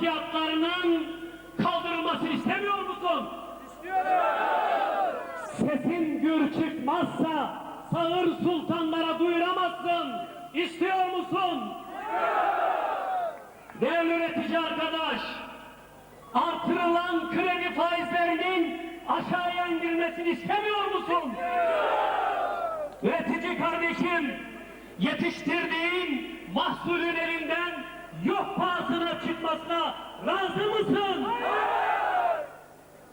fiyatlarının kaldırılmasını istemiyor musun? Sesin gür çıkmazsa sağır sultanlara duyuramazsın. İstiyor musun? Değerli üretici arkadaş, artırılan kredi faizlerinin aşağıya indirilmesini istemiyor musun? Üretici kardeşim, yetiştirdiğin mahsulün elinden yok pahasına çıkmasına razı mısın?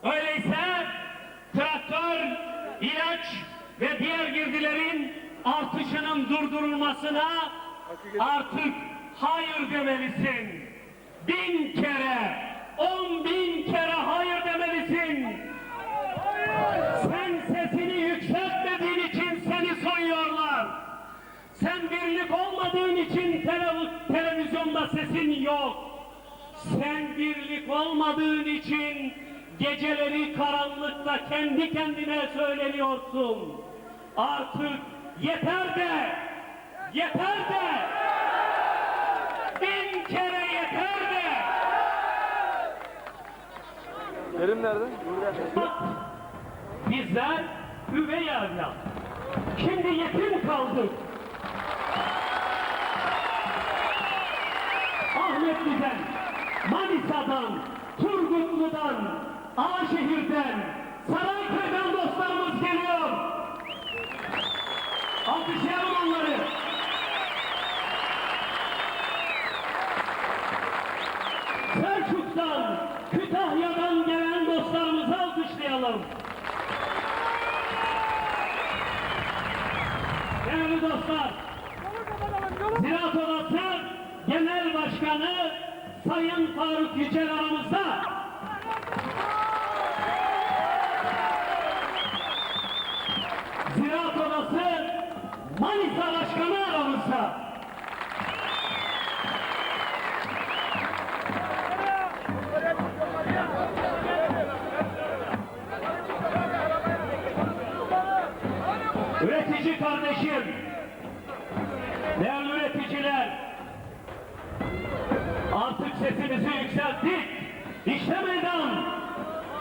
Öyleyse traktör, ilaç ve diğer girdilerin artışının durdurulmasına artık hayır demelisin. Bin kere, on bin kere hayır demelisin. Sen sesini yükseltmediğin için seni soyuyorlar. Sen birlik olmadığın için tele- televizyonda sesin yok. Sen birlik olmadığın için geceleri karanlıkta kendi kendine söyleniyorsun. Artık yeter de, yeter de, bin kere yeter de. Kerim nerede? Bak, bizler üvey evlat. Şimdi yetim kaldık. Ahmetli'den, Manisa'dan, Turgutlu'dan, Alaşehir'den, Sarayköy'den dostlarımız geliyor. Alkışlayalım onları. Selçuk'tan, Kütahya'dan gelen dostlarımızı alkışlayalım. Değerli dostlar, Ziraat Odası Genel Başkanı Sayın Faruk Yücel aramızda. Ziraat Odası Manisa Başkanı aramızda. Üretici kardeşim, değerli artık sesimizi yükselttik. İşte meydan,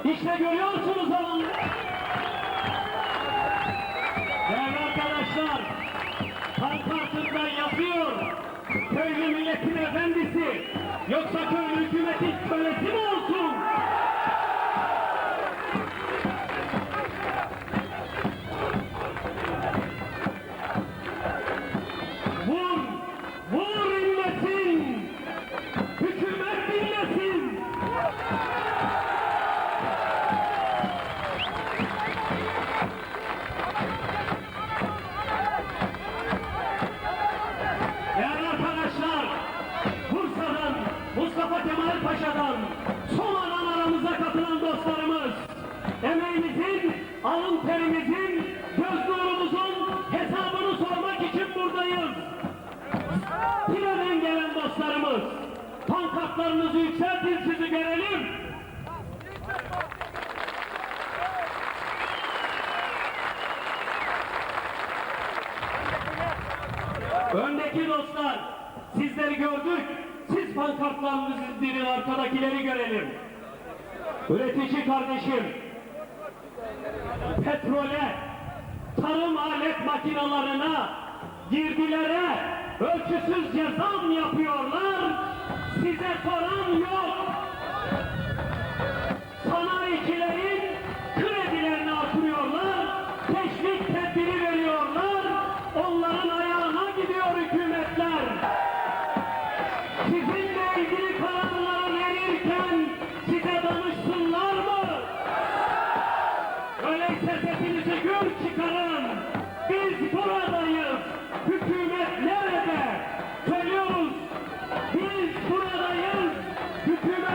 işte görüyorsunuz alanı. Değerli arkadaşlar, pankartında yazıyor, köylü milletin efendisi, Tire'den gelen dostlarımız, pankartlarınızı yükseltin sizi görelim. Öndeki dostlar, sizleri gördük. Siz pankartlarınızı indirin, arkadakileri görelim. Üretici kardeşim, petrole, tarım alet makinalarına, girdilere ölçüsüzce zam yapıyorlar. Size soran yok. Hükümet nerede?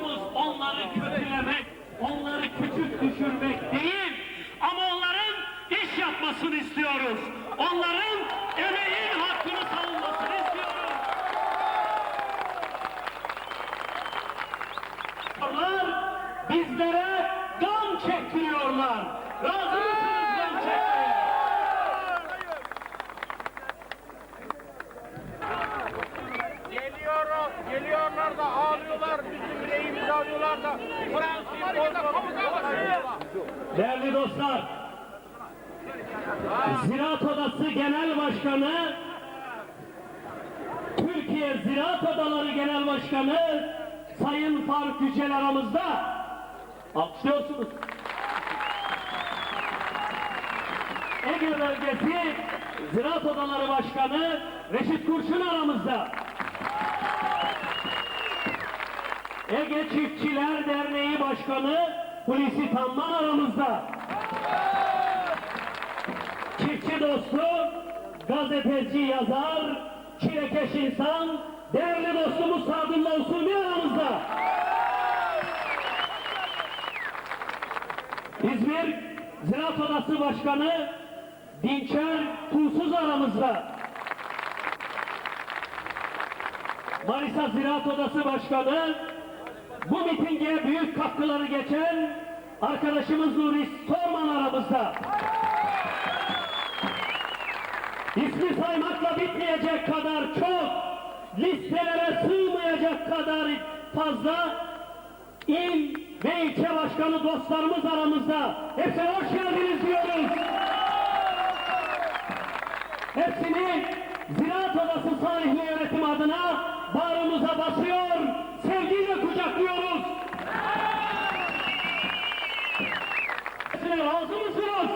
Amacımız onları kötülemek, onları küçük düşürmek değil. Ama onların iş yapmasını istiyoruz. Onların emeğin Başkanı, Türkiye Ziraat Odaları Genel Başkanı Sayın Faruk Yücel aramızda. Alkışlıyorsunuz. Ege Bölgesi Ziraat Odaları Başkanı Reşit Kurşun aramızda. Ege Çiftçiler Derneği Başkanı Hulusi Tanman aramızda. Gazeteci yazar, çilekeş insan, değerli dostumuz Sadullah Usumi aramızda. İzmir Ziraat Odası Başkanı Dinçer Tuğsuz aramızda. Manisa Ziraat Odası Başkanı bu mitinge büyük katkıları geçen arkadaşımız Nuri Sorman aramızda. İsmi saymakla bitmeyecek kadar çok, listelere sığmayacak kadar fazla il ve ilçe başkanı dostlarımız aramızda. Hepsine hoş geldiniz diyoruz. Hepsini Ziraat Odası sahihli yönetim adına bağrımıza basıyor, sevgiyle kucaklıyoruz. Hepsine razı mısınız?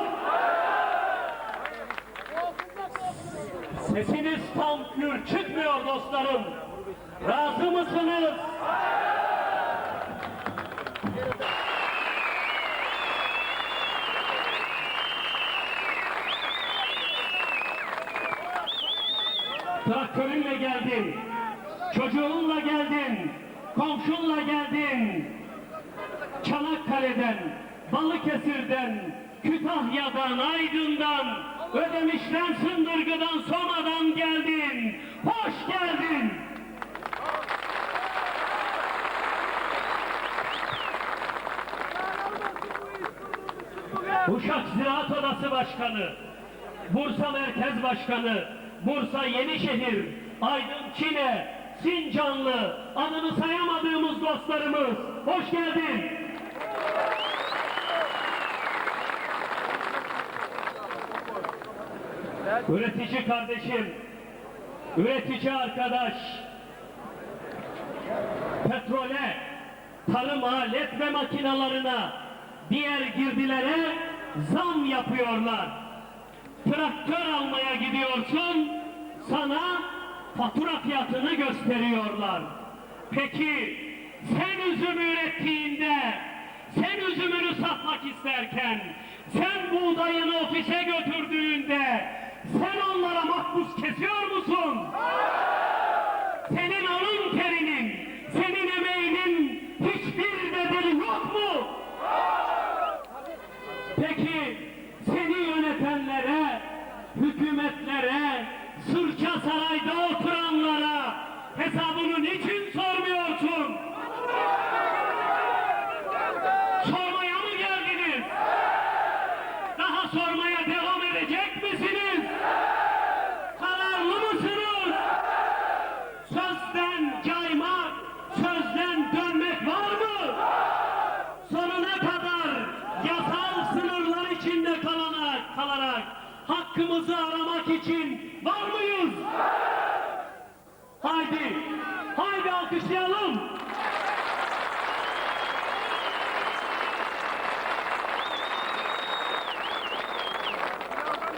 Sesiniz tam gür çıkmıyor dostlarım. Razı mısınız? Traktörünle geldin, çocuğunla geldin, komşunla geldin. Çanakkale'den, Balıkesir'den, Kütahya'dan, Aydın'dan, Ödemiş'ten, Sındırgı'dan, Soma'dan geldin. Hoş geldin. Uşak Ziraat Odası Başkanı, Bursa Merkez Başkanı, Bursa Yenişehir, Aydın Çile, Sincanlı, adını sayamadığımız dostlarımız, hoş geldin. Üretici kardeşim, üretici arkadaş, petrole, tarım alet ve makinalarına, diğer girdilere zam yapıyorlar. Traktör almaya gidiyorsun, sana fatura fiyatını gösteriyorlar. Peki sen üzüm ürettiğinde, sen üzümünü satmak isterken, sen buğdayını ofise götürdüğünde, sen onlara makbuz kesiyor musun? Senin alın terinin, senin emeğinin hiçbir bedeli yok mu? Peki seni yönetenlere, hükümetlere, Sırça Saray'da oturanlara hesabını niçin sormuyorsun? Kalarak hakkımızı aramak için var mıyız? Haydi, haydi alkışlayalım.